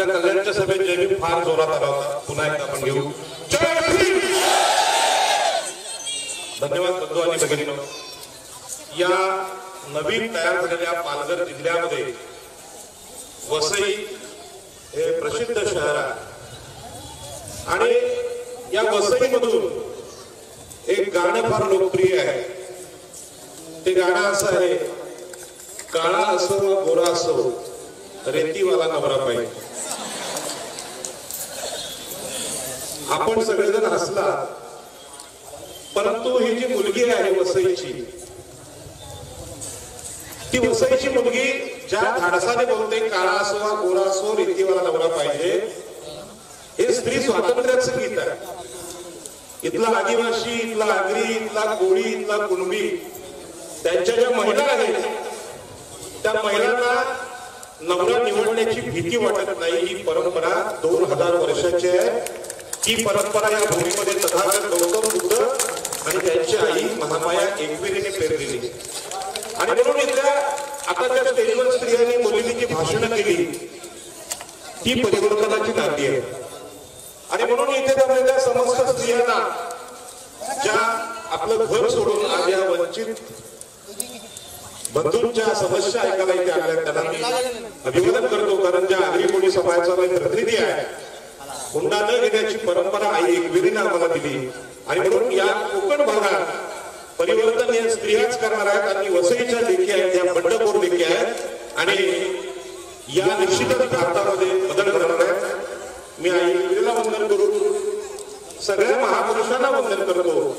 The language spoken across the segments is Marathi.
आपल्या कल्याणच्या सभेत जय फार जोरात आला होता पुन्हा एकदा आपण घेऊ. धन्यवाद बंधू आणि भगिनी या नवीन तयार झालेल्या पालघर जिल्ह्यामध्ये वसई हे प्रसिद्ध शहर आहे. आणि या वसईमधून एक गाणं फार लोकप्रिय आहे. ते गाणं असं आहे काळा असो वा गोरा असो रेतीवाला नवरा पाहिजे. आपण सगळेजण हसला परंतु ही जी मुलगी आहे वसईची ती वसईची मुलगी ज्या धाडसाने बोलते काळा असो वा गोरा असो रीतीवाला नवरा पाहिजे हे स्त्री स्वातंत्र्याचं गीत आहे. इथला आदिवासी इथला आगरी इथला कोळी इथला कुणबी त्यांच्या ज्या महिला आहेत त्या महिलांना नवरा निवडण्याची भीती वाटत नाही. ही परंपरा दोन हजार वर्षाची आहे. ही परंपरा या भूमीमध्ये तथागत गौतम बुद्ध आणि त्यांची आई महामाया एकविरीने पेरलेली आणि म्हणून इथल्या आता त्या स्टेजवर स्त्रियांनी मुलींनी जी भाषणं केली ती परिवर्तनाची नांदी आहे. आणि म्हणून इथे जमलेल्या समस्त स्त्रियांना ज्या आपलं घर सोडून आज या वंचित बंधूंच्या समस्या ऐकायला इथे आल्या त्यांना मी अभिवादन करतो कारण ज्या आगरी कोणी समाजाचा प्रतिनिधी आहे हुंडा न घेण्याची परंपरा आई एकविरीने आम्हाला दिली. आणि म्हणून या कोकण भागात परिवर्तन या स्त्रियाच करणार आहेत आणि वसईच्या लेखी आहेत या बंडखोर लेखी आहेत. आणि या निश्चितच भारतामध्ये बदल करणार आहेत. मी आई एकविरीला वंदन करू. सगळ्या महापुरुषांना वंदन करतो.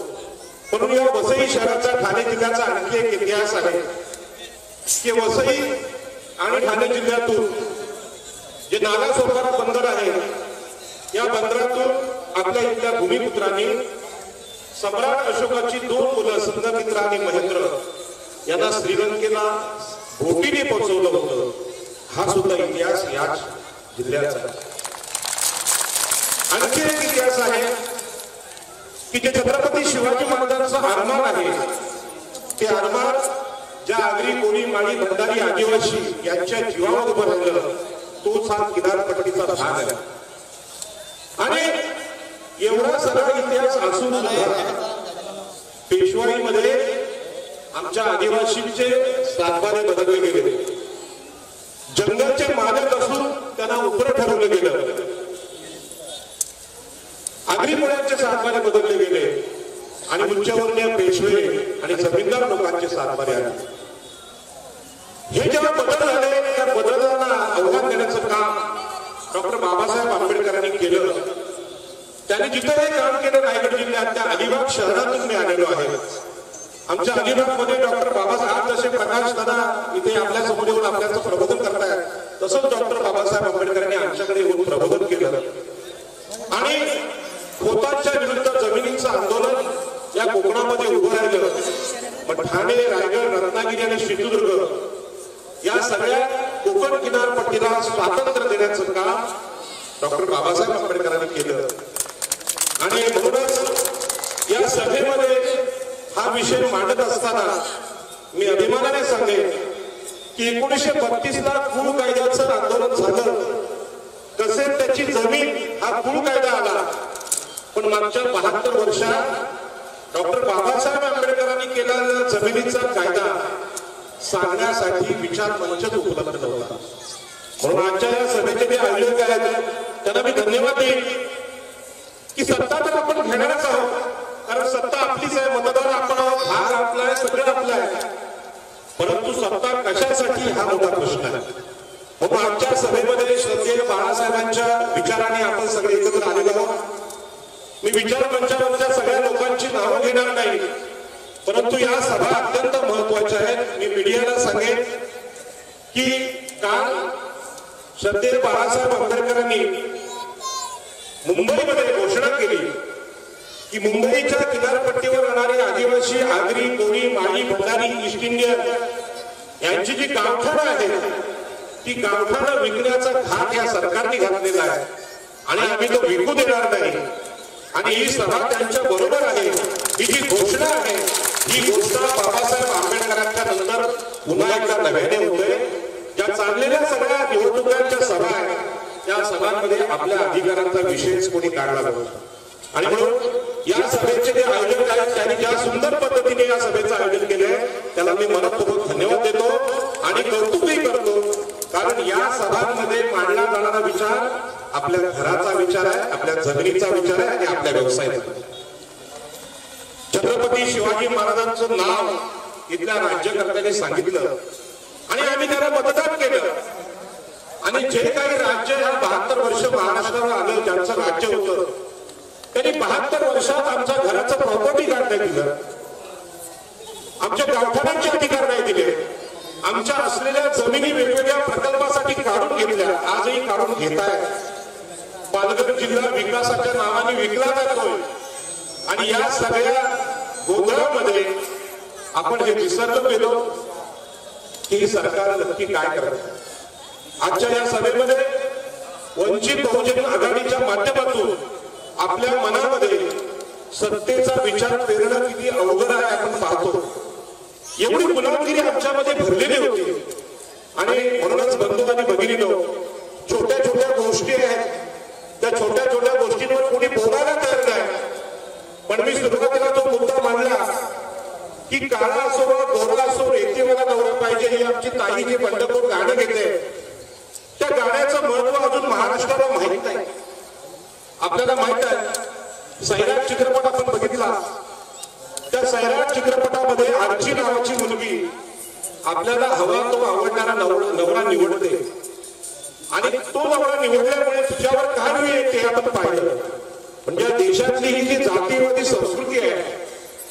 म्हणून या वसई शहराचा ठाणे जिल्ह्याचा आणखी एक इतिहास आहे. की वसई आणि ठाणे जिल्ह्यातून जे नाला स्वरूपात बंदर आहे या बंदरातून आपल्या इथल्या भूमिपुत्रांनी सम्राट अशोकाची दोन मुलं संघमित्र आणि महेंद्र यांना श्रीलंकेला बोटीने पोहोचवलं होतं. हा सुद्धा इतिहास याच जिल्ह्याचा आणखी एक इतिहास आहे की जे छत्रपती शिवाजी महाराजांचं आरमान आहे. ते आरमान ज्या आगरी कोणी माळी भंडारी आदिवासी यांच्या जीवावर उभं राहिलं तोच हा किनारपट्टीचा भाग आहे. एवढा सगळा इतिहास असून सुद्धा पेशवाईमध्ये आमच्या आदिवासींचे सातबारे बदलले गेले. जंगलचे मालक असून त्यांना उपर ठरवलं गेलं. आगरी मुलांचे सातबारे बदलले गेले. आणि उच्चवर्णीय पेशवे आणि जमीनदार लोकांचे सातबारे आले. हे जेव्हा बदल झाले त्या बदलांना आव्हान देण्याचं काम डॉक्टर बाबासाहेब आंबेडकरांनी केलं. त्यांनी जिथं हे काम केलं रायगड जिल्ह्यात त्या अलिबाग शहरातून मी आलेलो आहे. आमच्या अलिबागमध्ये डॉक्टर बाबासाहेब जसे प्रकाश दादा इथे आपल्यासमोर येऊन आपल्याचं प्रबोधन करतायत. तसंच डॉक्टर बाबासाहेब आंबेडकरांनी आमच्याकडे येऊन प्रबोधन केलं. आणि खोतांच्या विरुद्ध जमिनीचं आंदोलन या कोकणामध्ये उभं राहिलं. पण ठाणे रायगड रत्नागिरी आणि सिंधुदुर्ग या सगळ्या कोकण किनारपट्टीला स्वातंत्र्य देण्याचं काम डॉक्टर बाबासाहेब आंबेडकरांनी केलं आणि म्हणूनच या सभेमध्ये हा विषय मांडत असताना मी अभिमानाने सांगेन की एकोणीसशे बत्तीस ला कुळ कायद्याचं आंदोलन झालं. तसेच त्याची जमीन हा कुळ कायदा आला. पण मागच्या बहात्तर वर्षात डॉक्टर बाबासाहेब आंबेडकरांनी केलेला जमिनीचा कायदा सांगण्यासाठी विचार मंचच उपलब्ध होता म्हणून आजच्या या सभेचे जे आयोजक आहेत त्यांना मी धन्यवाद देईन की सत्ता तर आपण घेणारच आहोत. कारण सत्ता आपलीच आहे मतदार आपण आहोत भाग आपला आहे सगळं आपलं आहे. परंतु सत्ता कशासाठी हा मोठा प्रश्न आहे? मग आमच्या सभेमध्ये श्रद्धेय बाळासाहेबांच्या विचाराने आपण सगळे एकत्र आलेलो आहोत. मी विचार मंचावरच्या सगळ्या लोकांची नावं घेणार नाही. परंतु या सभा अत्यंत महत्त्वाच्या आहेत. मी मीडियाला सांगेन की काल श्रद्धेय बाळासाहेब आंबेडकरांनी मुंबईमध्ये घोषणा केली. की मुंबईच्या किनारपट्टीवर राहणारे आदिवासी आगरी कोळी माळी भंडारी ईस्ट इंडियन यांची जी गावठाणं आहेत ती गावठाणं विकण्याचा घाट या सरकारने घातलेला आहे. आणि आम्ही तो विकू देणार नाही. आणि ही सभा त्यांच्या बरोबर आहे. ही जी घोषणा आहे ही घोषणा बाबासाहेब आंबेडकरांच्या नंतर पुन्हा एकदा नव्याने होते. ज्या चाललेल्या सगळ्या निवडणुकांच्या सभा आहेत त्या सभांमध्ये आपल्या अधिकारांचा विषयच कोणी काढला नव्हता आणि म्हणून या सभेचे जे आयोजक आहेत त्यांनी ज्या सुंदर पद्धतीने या सभेचं आयोजन केले त्याला मी मनपूर्वक धन्यवाद देतो आणि कौतुकही करतो. कारण या सभांमध्ये मांडला जाणारा विचार आपल्या घराचा विचार आहे आपल्या जमिनीचा विचार आहे आणि आपल्या व्यवसायाचा छत्रपती शिवाजी महाराजांचं नाव इथल्या राज्यकर्त्यांनी सांगितलं आणि आम्ही त्याला मतदान केलं. आणि जे काही राज्य ह्या बहात्तर वर्ष महाराष्ट्रावर आलं ज्यांचं राज्य होतं त्यांनी बहात्तर वर्षात आमच्या घराचं प्रॉपर्टी कार्ड नाही दिलं आमच्या गावठाणांचे अधिकार नाही दिले आमच्या असलेल्या जमिनी वेगवेगळ्या प्रकल्पासाठी काढून घेतल्या. आजही काढून घेत आहे पालघर जिल्हा विकासाच्या नावाने विकला जातोय. आणि या सगळ्या गोंधळामध्ये आपण हे विसरलो गेलो की सरकार नक्की काय करत? आजच्या या सभेमध्ये वंचित बहुजन आघाडीच्या माध्यमातून आपल्या मनामध्ये सत्तेचा विचार पेरणं किती अवघड आहे आपण पाहतो. एवढी गुलामगिरी आमच्यामध्ये भरलेली होती. आणि म्हणूनच बंधू आणि छोट्या छोट्या गोष्टी आहेत. त्या छोट्या छोट्या गोष्टींवर कोणी बोलायला तयार नाही. पण मी सुरुवातीला तो मुद्दा मांडला की काळा असो वा गोरला असो रेतीवाला नवरा पाहिजे ही आमची ताई जे बंडखोर गाणं घेते. त्या गाण्याचं महत्त्व अजून महाराष्ट्राला माहीत आपल्याला माहीत आहे सैराट चित्रपट आपण बघितला. त्या सैराट चित्रपटामध्ये आरची नावाची मुलगी आपल्याला हवा तो आवडणारा नवरा निवडते. आणि तो नवरा निवडल्यामुळे तुझ्यावर काय येते आपण पाहिलं. म्हणजे देशातली ही जी जातीवादी संस्कृती आहे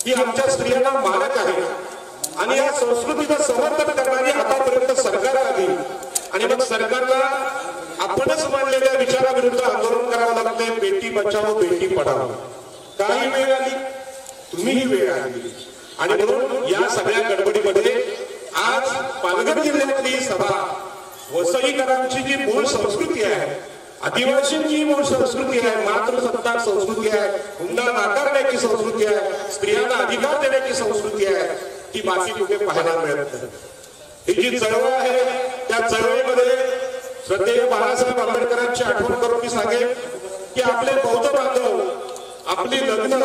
ही आमच्या स्त्रियांना मारक आहे. आणि या संस्कृतीचं समर्थन करणारी आणि मग सरकारला आपणच मांडलेल्या विचाराविरुद्ध आंदोलन करावं लागतंय बेटी बचाओ बेटी पढाओ. काही वेळ आली तुम्ही ही वेळ आली. आणि म्हणून या सगळ्या गडबडीमध्ये आज पालघर जिल्ह्यातली सभा वसईकरांची जी मूळ संस्कृती आहे आदिवासींची मूळ संस्कृती आहे मातृसत्ताक संस्कृती आहे हुंडा नाकारण्याची संस्कृती आहे स्त्रियांना अधिकार देण्याची संस्कृती आहे ती बाकी कुठे पाहायला मिळत नाही. ही जी चळवळ आहे त्या चळवळीमध्ये श्रद्धेय बाळासाहेब आंबेडकरांची आठवण करून मी सांगेन की आपले बौद्ध बांधव आपली लग्न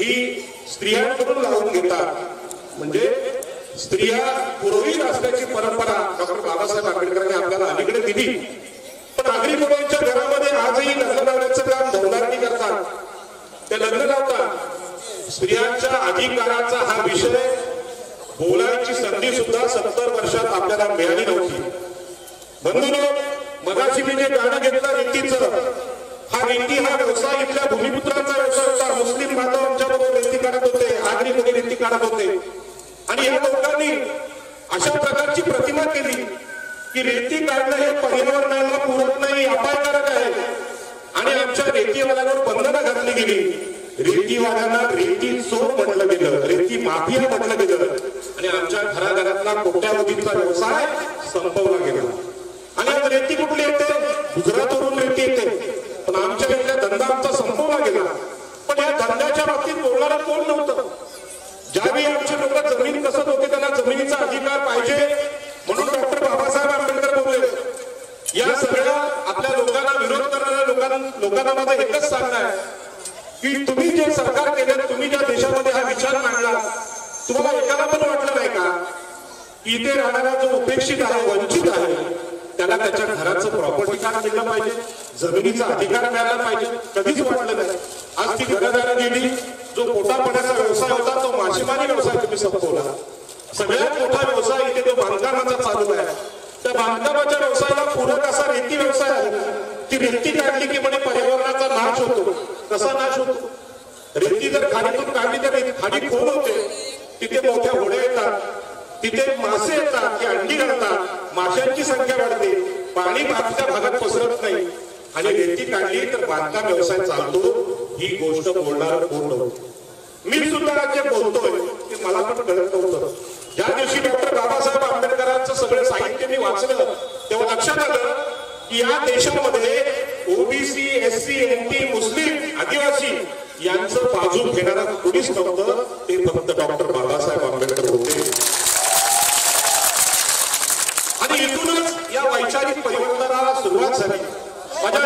ही स्त्रियांकडून लावून घेतात. म्हणजे स्त्रिया पुरोहित असल्याची परंपरा डॉक्टर बाबासाहेब आंबेडकरांनी आपल्याला अलीकडे दिली. पण नागरी मुलांच्या घरामध्ये आजही लग्न लावण्याचं काम धोरणांनी करतात. ते लग्न लावतात. स्त्रियांच्या अधिकाराचा हा विषय बोलायची संधी सुद्धा सत्तर वर्षात आपल्याला मिळाली नव्हती. बंधूनो मगाशी मी जे गाणं घेतलं रेतीचं हा रेती हा व्यवसाय इथल्या भूमिपुत्रांचा व्यवसाय होता. मुस्लिम बांधव आमच्या बरोबर रेती काढत होते आगरी मध्ये रेती काढत होते. आणि या लोकांनी अशा प्रकारची प्रतिमा केली की रेती काढणं हे पर्यावरणाला पूरक नाही अपायकारक आहे. आणि आमच्या रेतीवाल्यावर बंधनं घातली गेली. रेतीवाल्यांना रेती चोर म्हटलं गेलं रेती माफिया म्हटलं गेलं. आणि आमच्या घराघरातला कोट्यावधीचा व्यवसाय संपवला गेला. आणि आता रेती कुठली येते? गुजरातवरून रेती येते. पण आमच्या इथल्या धंदा आमचा संपवला गेला. पण या धंद्याच्या बाबतीत बोलणारा कोण नव्हतं? ज्यावेळी आमचे लोक जमीन कसत होते त्यांना जमिनीचा अधिकार पाहिजे म्हणून डॉक्टर बाबासाहेब आंबेडकर बोलले. या सगळ्या आपल्या लोकांना विरोध करणाऱ्या लोकांना लोकांना माझं एकच सांगणं आहे. की तुम्ही जे सरकार केलं तुम्ही ज्या देशामध्ये हा विचार मांडला तुम्हाला एकाला पण वाटलं नाही का? इथे राहणारा जो उपेक्षित आहे वंचित आहे त्याला त्याच्या घराचं प्रॉपर्टी कार्ड दिलं पाहिजे? जमिनीचा अधिकार मिळाला पाहिजे? कधीच वाटलं नाही. आज ती घरदारा गेली जो पोटापाण्याचा व्यवसाय होता तो मासेमारी व्यवसाय तुम्ही संपवला. सगळ्यात मोठा व्यवसाय इथे तो बांधकामाचा चालू आहे. त्या बांधकामाच्या व्यवसायाला पूरक असा रेती व्यवसाय आहे? ती रेती काढली की म्हणजे पर्यावरणाचा नाश होतो. कसा नाश होतो. रेती जर खाडीतून काढली तर खाडी खोल होते. तिथे मोठ्या होड्या येतात. तिथे मासे येतात की अंडी घालतात. माशांची संख्या वाढते. पाणी बाकीच्या भागात पसरत नाही. आणि रेती काढली तर बांधकाम व्यवसाय चालतो. ही गोष्ट बोलणार कोण मी सुद्धा जे बोलतोय ते मला पण कळत नव्हतं. ज्या दिवशी डॉक्टर बाबासाहेब आंबेडकरांचं सगळं साहित्य मी वाचलं तेव्हा लक्षात आलं की या देशामध्ये ओबीसी एस सी एन आदिवासी यांचं बाजू घेणारा कोणीच नव्हतं ते फक्त डॉक्टर बाबा आंबेडकर होते आणि इथूनच या वैचारिक परिवर्तनाला सुरुवात झाली माझ्या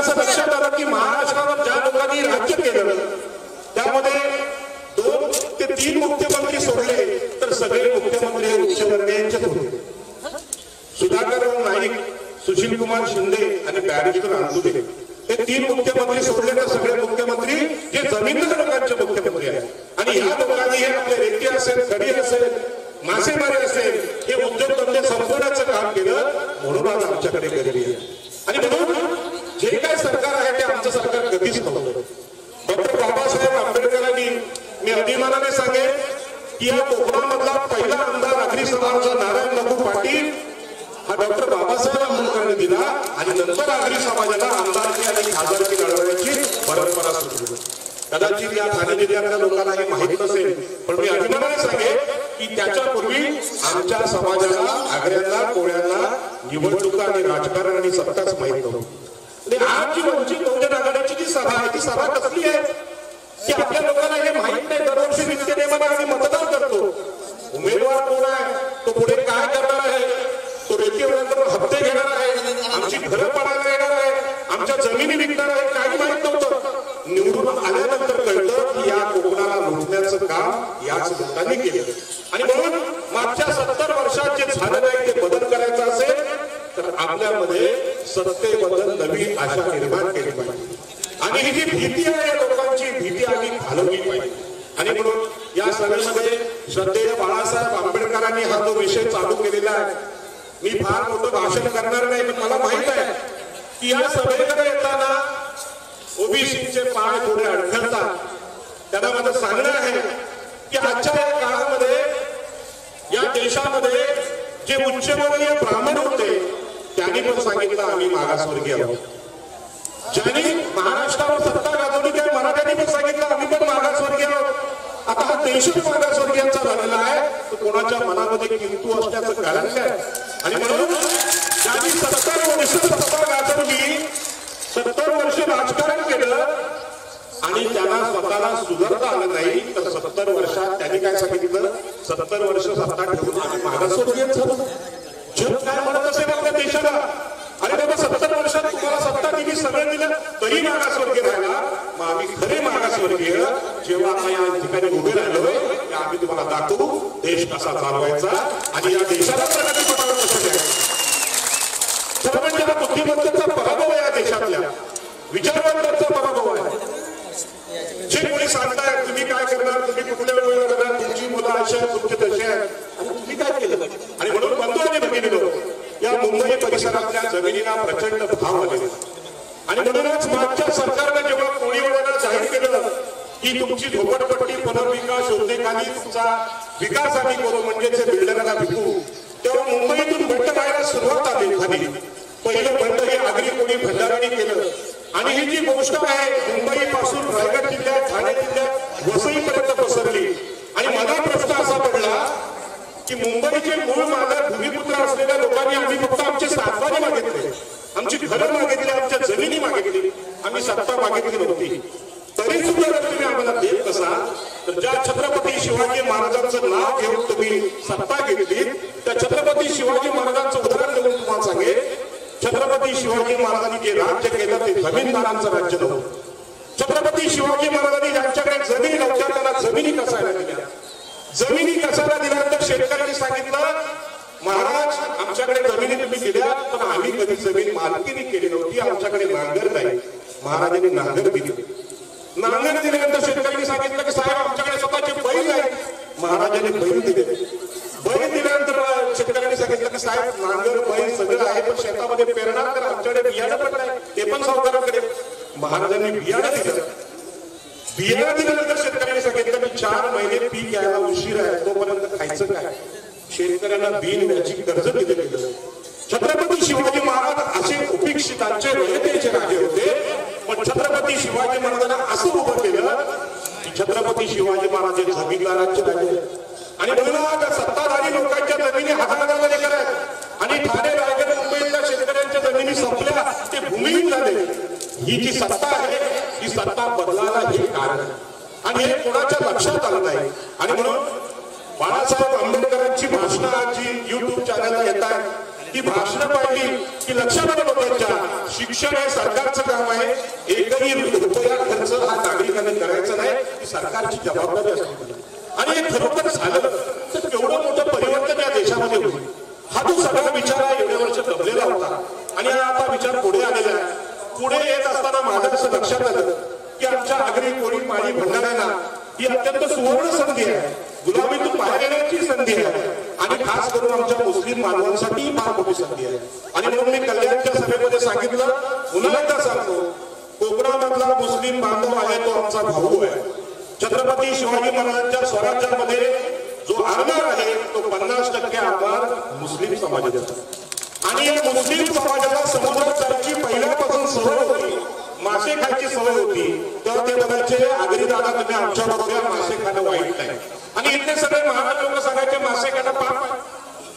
तीन मुख्यमंत्री सोडले तर सगळे मुख्यमंत्री हे उच्चवर्णीयांचेच होते सुधाकर नाईक सुशील कुमार शिंदे आणि बॅरिस्टर अंतुले हे तीन मुख्यमंत्री सोडले तर सगळे मुख्यमंत्री जे जमीनदार लोकांचे मुख्यमंत्री आहेत आणि ह्या लोकांनी हे आपले रेती असेल खडी असेल मासेमारी असेल हे उद्योगधंदे संपवण्याचं काम केलं म्हणून आज आमच्याकडे गरिबी आहे. आणि म्हणून जे काय सरकार आहे ते आमचं सरकार कधीच नव्हतं. डॉक्टर बाबासाहेब आंबेडकरांनी मी अभिमानाने सांगेन की या कोकणामधला पहिला आमदार आगरी समाजाचा नारायण बाबू पाटील हा डॉक्टर बाबासाहेब आंबेडकरांनी दिला आणि नंतर आगरी समाजाला आमदारकी आणि खासदारकी लढवण्याची परंपरा सुरू कदाचित या ठाणे जिल्ह्यातल्या लोकांना हे माहीत नसेल पण मी अभिमानाने सांगेन की त्याच्यापूर्वी आमच्या समाजाला आग्र्यांना कोळ्यांना निवडणुका आणि राजकारण आणि सत्ताच माहीत नव्हती. आज जी वंचित बहुजन आघाडीची जी सभा आहे ती सभा कसली आहे? की आपल्या लोकांना हे माहीत नाही. दरवर्षी नित्य नेमाने आम्ही मतदान करतो उमेदवार कोण आहे तो पुढे काय करणार आहे तो रेतीवर हप्ते घेणार आहे आमची घरं पडायला येणार आहे आमच्या जमिनी विकणार आहे काही माहीत नव्हतं निवडून आल्यानंतर कळलं की या कोकणाला लुटण्याचं काम याच लोकांनी केलं आणि म्हणून मागच्या सत्तर वर्षात जे झालं नाही ते बदल करायचं असेल तर आपल्यामध्ये सत्तेबद्दल नवी आशा निर्माण केली पाहिजे आणि ही जी भीती आहे या लोकांची. भीती आम्ही घालवली पाहिजे. आणि म्हणून या सभेमध्ये श्रद्धेय बाळासाहेब आंबेडकरांनी हा जो विषय चालू केलेला आहे मी फार मोठं भाषण करणार नाही पण मला माहीत आहे की या सभेकडे येताना ओबीसीचे पाय थोडे अडखळतात. त्यांना माझं सांगणं आहे की आजच्या या काळामध्ये या देशामध्ये जे उच्चवर्णीय ब्राह्मण होते त्यांनी पण सांगितलं आम्ही मागासवर्गीय आहोत. ज्यांनी महाराष्ट्रावर सत्ता गाजवली मराठ्यांनी पण सांगितलं आम्ही पण मागासवर्गीय आहोत. आता हा देशच मागासवर्गीयांचा झालेला आहे तो कोणाच्या मनामध्ये किंतू असण्याचं कारण काय? आणि म्हणून ज्यांनी सत्तर वर्ष सत्ता गाजवली सत्तर वर्ष राजकारण केलं आणि त्यांना स्वतःला सुधारता आलं नाही तर सत्तर वर्षात त्यांनी काय सांगितलं? सत्तर वर्ष सत्ता ठेवून आम्ही मागासवर्गीय झालो जग काय म्हणत असेल आपल्या देशाला? अरे बाबा सत्तर वर्षात तुम्हाला सत्ता दिली सगळं दिलं तरी मागासवर्गीय राहिला. मग आम्ही खरे मागासवर्गीय जेव्हा आम्ही या ठिकाणी उभे राहिलोय ते आम्ही तुम्हाला दाखवू देश कसा चालवायचा आणि या देशाला प्रगती पटावर कसं द्यायचं? खरं म्हणजे हा बुद्धिमत्तेचा पराभव आहे या देशातल्या विचारवंतांचा पराभव आहे. जे कोणी सांगताय तुम्ही काय करणार तुम्ही कुठल्या वेळेला करणार तुमची मुलं अशी आहेत तुमचे तसे आहेत. आणि तुम्ही काय केलं? आणि म्हणून बंधू आणि भगिनीनो या मुंबई परिसरातल्या जमिनीला प्रचंड भाव आले आणि म्हणूनच मागच्या सरकारनं जेव्हा कोळीवाड्याला जाहीर केलं की तुमची झोपडपट्टी पुनर्विकास योजनेखाली तुमचा विकास आम्ही करू म्हणजे बिल्डरला विकू तेव्हा मुंबईतून बंड पाहायला सुरुवात आली खाली पहिलं बंड हे आगरी कोणी भंडाराने केलं. आणि ही जी गोष्ट आहे मुंबई पासून रायगड जिल्ह्यात ठाणे जिल्ह्यात वसईपर्यंत पसरली. आणि मला प्रश्न असा पडला की मुंबईचे मूळ मालक भूमिपुत्र असलेल्या लोकांनी आम्ही फक्त आमचे सातबारे मागितले. आमची घरं मागितली आमच्या जमिनी मागितली. आम्ही सत्ता मागितली नव्हती. तरी सुद्धा जर तुम्ही आम्हाला देत नसाल तर ज्या छत्रपती शिवाजी महाराजांचं नाव घेऊन तुम्ही सत्ता घेतली त्या छत्रपती शिवाजी महाराजांचं उदाहरण देऊन तुम्हाला सांगेल छत्रपती शिवाजी महाराजांनी जे राज्य केलं ते जमीनदारांचं राज्य नव्हतं. छत्रपती शिवाजी महाराजांनी ज्यांच्याकडे जमीन नव्हत्या त्यांना जमिनी कसायला दिल्या. जमिनी कसायला दिल्यानंतर शेतकऱ्यांनी सांगितलं महाराज आमच्याकडे जमिनी तुम्ही दिल्या पण आम्ही कधी जमीन मालकीने केली नव्हती आमच्याकडे नांगर नाही. महाराजांनी नांगर दिली. नांगाने दिल्यानंतर शेतकऱ्यांनी सांगितलं की साहेब आमच्याकडे स्वतःचे बैल आहे. महाराजांनी बैल दिले. बैल दिल्यानंतर शेतकऱ्यांनी सांगितलं की साहेब नांगर बैल सगळं आहे पण शेतामध्ये पेरणार तर आमच्याकडे बियाणं पण नाही. ते पण सावकाराकडे. महाराजांनी बियाणं दिलं. बियाणं दिल्यानंतर शेतकऱ्यांनी सांगितलं की चार महिने पीक यायला उशीर आहे तोपर्यंत खायचं काय? शेतकऱ्यांना बिन व्याची कर्ज दिलं गेलं. छत्रपती शिवाजी महाराज असे उपेक्षितांचे रयतेचे राजे होते. छत्रपती शिवाजी महाराजांना असं उभं केलं की छत्रपती शिवाजी महाराज हे जमीनदारांचे राजे आणि म्हणून आज सत्ताधारी लोकांच्या जमिनी हातामध्ये करत आणि ठाणे रायगड मुंबईतल्या शेतकऱ्यांच्या जमिनी संपल्या ते भूमिहीन झाले. ही जी सत्ता आहे ही सत्ता बदलायला हे कारण आणि हे कोणाच्या लक्षात आलं नाही. आणि म्हणून बाळासाहेब आंबेडकरांची भाषणं जी युट्यूब चॅनलला येत आहेत. ती भाषणं पाहिली की लक्षात आलं लोकांच्या शिक्षण हे सरकारचं काम आहे. एकही रुपया खर्च हा नागरिकांनी करायचा नाही ही सरकारची जबाबदारी असते. आणि हे खरोखर झालं. तर केवढं मोठं परिवर्तन या देशामध्ये होईल? हा जो सगळा विचार आहे एवढ्या वर्ष दबलेला होता. आणि हा आता विचार पुढे आलेला आहे. पुढे येत असताना माझं असं लक्षात आलं की आमच्या आगरी कोळी माळी भंडाऱ्यांना ही अत्यंत सुवर्ण संधी आहे गुलामीतून बाहेर येण्याची संधी आहे आणि खास करून आमच्या मुस्लिम फार मोठी संधी आहे. आणि म्हणून मी कल्याणच्या सभेमध्ये सांगितलं पुन्हा एकदा सांगतो कोकणामधला मुस्लिम बांधव आहे तो आमचा भाऊ आहे. छत्रपती शिवाजी महाराजांच्या स्वराज्यामध्ये जो आमदार आहे तो पन्नास टक्के आमदार मुस्लिम समाजाचा आणि या मुस्लिम समाजाला समुद्रात पहिल्यापासून सवय होती मासे खायची सवय होती तर ते बघायचे आगरी दादा तुम्ही आमच्या बरोबर मासे खाणं वाईट नाही. आणि इथले सगळे महाराज लोक सांगायचे मासे खाणं पाप आहे.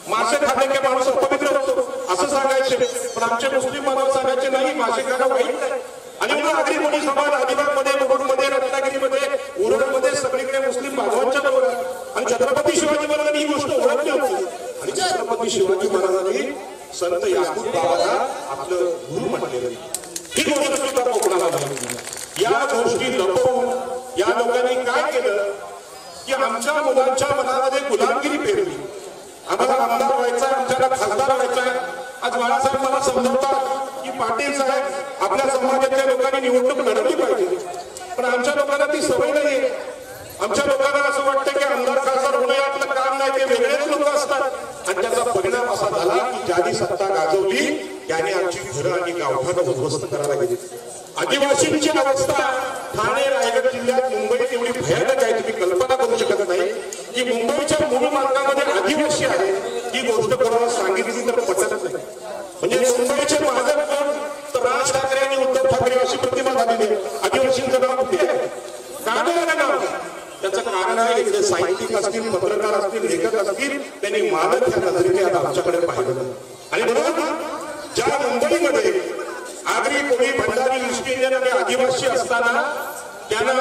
मासे खाणे के माणूस अपवित्र होतो असं सांगायचे पण आमचे मुस्लिम मानव सांगायचे नाही मासे वाईट नाही. आणि म्हणून आगरी मोठी समाज अलिबागमध्ये मुरुडमध्ये रत्नागिरीमध्ये उरणमध्ये सगळीकडे मुस्लिम बांधवांच्या बरोबर आणि छत्रपती शिवाजी महाराजांनी ही गोष्ट ओळखली होती. आणि छत्रपती शिवाजी महाराजांनी संत याकूब बाबाला आपलं गुरु म्हटलेलं ही गोष्ट सुद्धा कोकणाला माहिती या गोष्टी लपवून या लोकांनी काय केलं? की आमच्या मुलांच्या मनामध्ये गुलामगिरी पेरली. आम्हाला आमदार व्हायचा आहे आमच्याला खासदार व्हायचा आहे आज बाळासाहेब मला समजवतात की पाटील साहेब आपल्या समाजातल्या लोकांनी निवडणूक लढवली पाहिजे. पण आमच्या लोकांना ती सवय नाहीये. आमच्या लोकांना असं वाटतं की आमदार खासदार होणे आपलं काम नाही ते वेगळेच लोक असतात. आणि त्याचा परिणाम असा झाला की ज्यांनी सत्ता गाजवली त्याने आमची घरं आणि गावठाणं उद्ध्वस्त करायला गेली. आदिवासींची अवस्था ठाणे रायगड जिल्ह्यात मुंबईत एवढी भयानक आहे तुम्ही कल्पना करू शकत नाही की मुंबईच्या मूळ मार्गामध्ये आदिवासी आहे ही गोष्ट कोणाला सांगितली तर पटत नाही म्हणजे मुंबईचे महाजन कोण तर राज ठाकरे आणि उद्धव ठाकरे अशी प्रतिमा झालेली आहे आदिवासींचं नाव कुठे आहे का नाही आलं नाव त्याचं कारण आहे साहित्यिक असतील पत्रकार असतील लेखक असतील त्यांनी मालक या नजरेने आता आमच्याकडे पाहिलं. आणि म्हणून ज्या मुंबईमध्ये आगरी कोळी भंडारी मुस्लिम आणि आदिवासी असताना त्यांना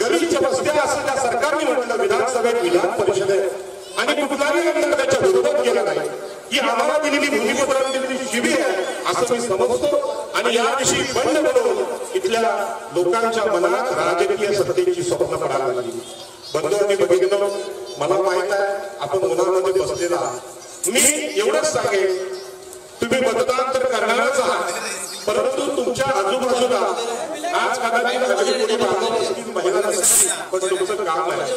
गरीबच्या बसत्या असं त्या सरकारने म्हटलं विधानसभेत विधान परिषदेत. आणि कुठलाही आमदार त्याच्या विरोधात गेला नाही. ही आम्हाला दिलेली भूमिपत्राने दिलेली शिबी आहे असं मी समजतो. आणि याविषयी बंड बंद बनवून इथल्या लोकांच्या मनात राजकीय सत्तेची स्वप्न पडायला लागली. बंधू आणि बघितलं. मला माहीत आहे आपण मुलांमध्ये बसलेला आहात. मी एवढंच सांगेन तुम्ही मतदान तर करणारच आहात परंतु तुमच्या आजूबाजूला आज कदाचित महिला पण तुमचं काम आहे.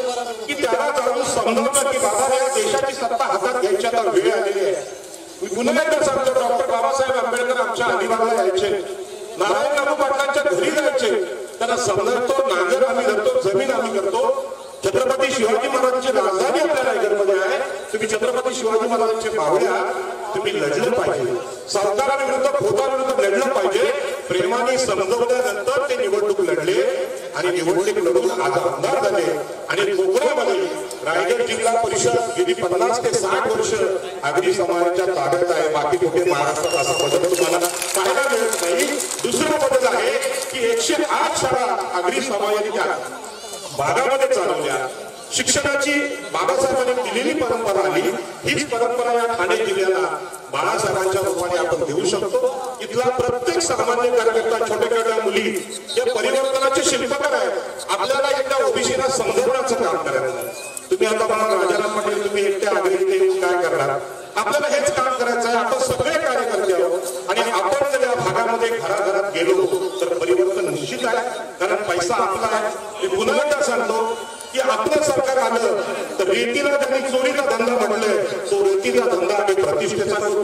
की त्याला जाऊन समजावलं की बाबा या देशाची सत्ता हातात घ्यायची आता वेळ आलेली आहे. मी पुन्हा एकदा सांगतो डॉक्टर बाबासाहेब आंबेडकर आमच्या अलिबागला यायचे. नारायण रामू पाटलांच्या घरी जायचे. त्यांना समजतो नांगर आम्ही धरतो जमीन आम्ही करतो. छत्रपती शिवाजी महाराजांची राजधानी आपल्या रायगडमध्ये आहे तुम्ही छत्रपती शिवाजी महाराजांचे पाहुण्या तुम्ही लढलं पाहिजे. सावकाराविरुद्ध खोताविरुद्ध लढलं पाहिजे. प्रेमाने समजवल्यानंतर ते निवडणूक लढले आणि निवडणूक लढून आज आमदार झाले. आणि कोकणामध्ये रायगड जिल्हा परिषद गेली पन्नास ते साठ वर्ष आगरी समाजाच्या ताब्यात आहे. बाकी कुठे महाराष्ट्रात असा बदल तुम्हाला पाहायला मिळत नाही. दुसरं बदल आहे की एकशे आठ शाळा अग्री समाजाच्या भागामध्ये चालवल्या. शिक्षणाची बाबासाहेबांनी दिलेली परंपरा आली हीच परंपरा या ठाणे जिल्ह्याला बाळासाहेबांच्या रूपाने आपण देऊ शकतो. इथला प्रत्येक सामान्य कार्यकर्ता छोट्या छोट्या मुली या परिवर्तनाचे शिल्पकार आहेत. आपल्याला एकदा ओबीसीला समजवण्याचं काम करायचं तुम्ही आता मला राजाराम पाटील तुम्ही एकट्या आग्रही काय करणार? आपल्याला हेच काम करायचं आहे. आपण सगळे कार्यकर्ते आहोत आणि आपण जर घराघरात गेलो तर परिवर्तन निश्चित आहे कारण पैसा आपला आहे. मी पुन्हा एकदा सांगतो की आपलं सरकार आलं तर रेतीला त्यांनी चोरीचा धंदा म्हटलंय. तो रेतीचा धंदा आम्ही प्रतिष्ठेचा करू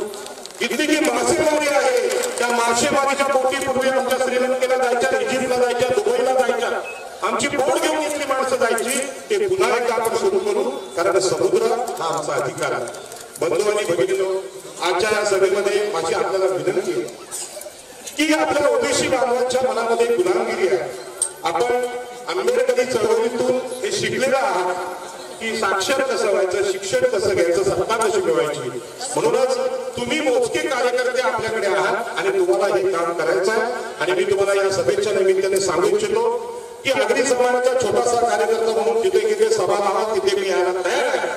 इथली जी मासेमारी आहे त्या मासेमारीच्या पोटी पूर्वी आमच्या श्रीलंकेला जायच्या इजिप्तला जायच्या दुबईला जायच्या. आमची बोट घेऊन इथली माणसं जायची. ते पुन्हा एकदा आपण सुरू करू कारण समुद्र हा आमचा अधिकार आहे. बंधू आणि भगिनी आजच्या या सभेमध्ये माझी आपल्याला विनंती आहे की आपल्या ओबीसी बांधवांच्या मनामध्ये गुलामगिरी आहे. आपण आंबेडकरी चळवळीतून हे शिकलेलं आहात की साक्षर कसं व्हायचं शिक्षण कसं घ्यायचं सत्ता कशी मिळवायची? म्हणूनच तुम्ही मोजके कार्यकर्ते आपल्याकडे आहात आणि तुम्हाला हे काम करायचं आहे. आणि मी तुम्हाला या सभेच्या निमित्ताने सांगू इच्छितो की अगदी समाजाचा छोटासा कार्यकर्ता म्हणून जिथे जिथे सभा लावा तिथे मी यायला तयार आहे.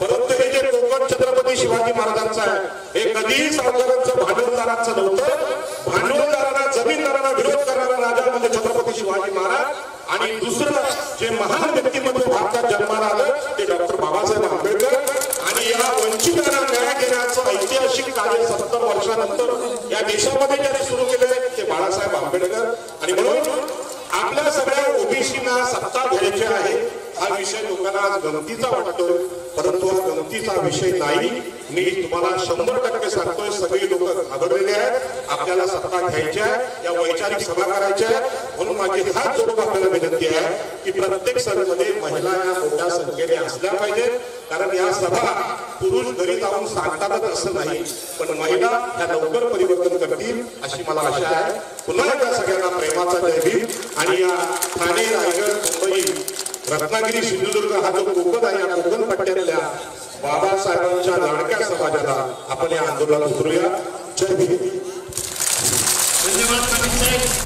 परंतु हे जे कोकण छत्रपती शिवाजी महाराजांचं आहे हे कधीही सावकारांचं भांडवलदारांचं नव्हतं. भांडवलदारांना जमीनदारांना विरोध करणारा राजा म्हणजे छत्रपती शिवाजी महाराज आणि दुसरं जे महान व्यक्तिमत्व भारतात जन्माला आलं ते डॉक्टर बाबासाहेब आंबेडकर. आणि या वंचितांना न्याय देण्याचं ऐतिहासिक कार्य सत्तर वर्षानंतर या देशामध्ये ज्यांनी सुरू केले ते बाळासाहेब आंबेडकर. आणि म्हणून आपल्या सगळ्या ओबीसीना सत्ता घ्यायची आहे. हा विषय लोकांना आज गमतीचा वाटतोय परंतु हा गमतीचा विषय नाही. मी तुम्हाला शंभर टक्के सांगतोय सगळे लोक घाबरलेले आहेत आपल्याला सत्ता घ्यायची आहे, या वैचारिक सभा करायच्या आहे. म्हणून माझी हात जोडून आपल्याला विनंती आहे की प्रत्येक सभेमध्ये महिला या मोठ्या संख्येने असल्या पाहिजेत. कारण या सभा पुरुष घरी जाऊन सांगतातच असं नाही पण महिला ह्या लवकर परिवर्तन करतील अशी मला आशा आहे. पुन्हा एकदा सगळ्यांना प्रेमाचा जय भीम. आणि या ठाणे रायगड मुंबई रत्नागिरी सिंधुदुर्ग हा जो कोकण आहे या कोकण पट्ट्यातल्या बाबासाहेबांच्या लाडक्या समाजाला आपण या आंदोलनात उतरूया. जय भीम. धन्यवाद